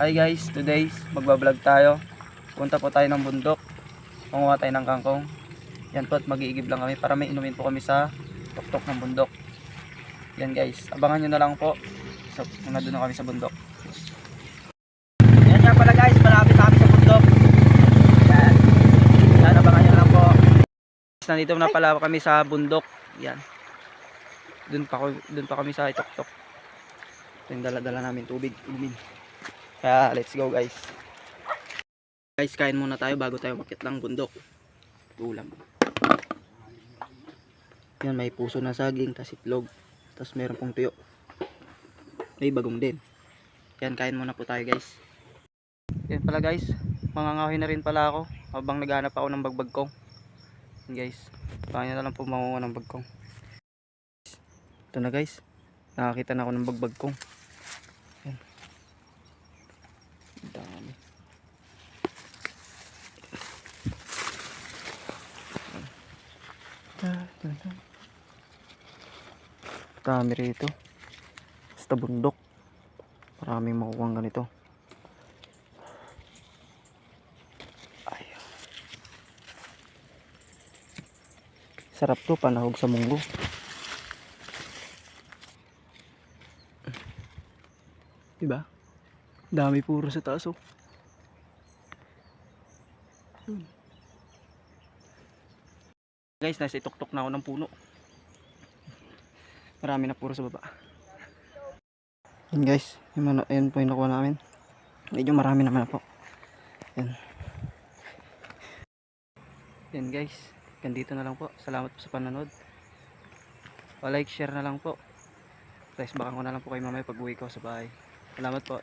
Hi guys, today magbablog tayo. Punta po tayo ng bundok. Panguha tayo ng kangkong. Yan po at mag-iigib lang kami para may inumin po kami sa tuktok ng bundok. Yan guys, abangan nyo na lang po. So, kung nandun na kami sa bundok. Yan nga pala guys, malapit na kami sa bundok. Yan. Yan, abangan nyo lang po. Nandito na pala kami sa bundok. Yan. Doon pa, doon pa kami sa tuktok. Ito yung dala-dala namin tubig, inumin. Kaya let's go guys. Guys, kain muna tayo bago tayo makit ng bundok. Ulam. Yan, may puso na saging, tas itlog. Tas meron pong tuyo. May bagong din. Yan, kain muna po tayo guys. Yan pala guys, mangangahoy na rin pala ako habang naghanap ako ng bagbag kong. Yan guys, paano na lang po makuha ng bagkong. Ito na guys, nakakita na ako ng bagbag kong. Yan. Ang Dami. Dami rito. Basta bundok. Maraming makukuha ganito. Ay. Sarap to, panahog sa munggo. Diba? Dami puro sa taas. Yun. Guys, nasa ituktok na ako ng puno. Marami na puro sa baba. Yan guys, yung mano, yan po yung nakuha namin. Medyo marami naman na po. Yan. Yan guys, ganito na lang po. Salamat po sa panonood. Pa-like, share na lang po. Guys, baka ko na lang po kayo mamaya pag uwi ko sa bahay. Salamat po.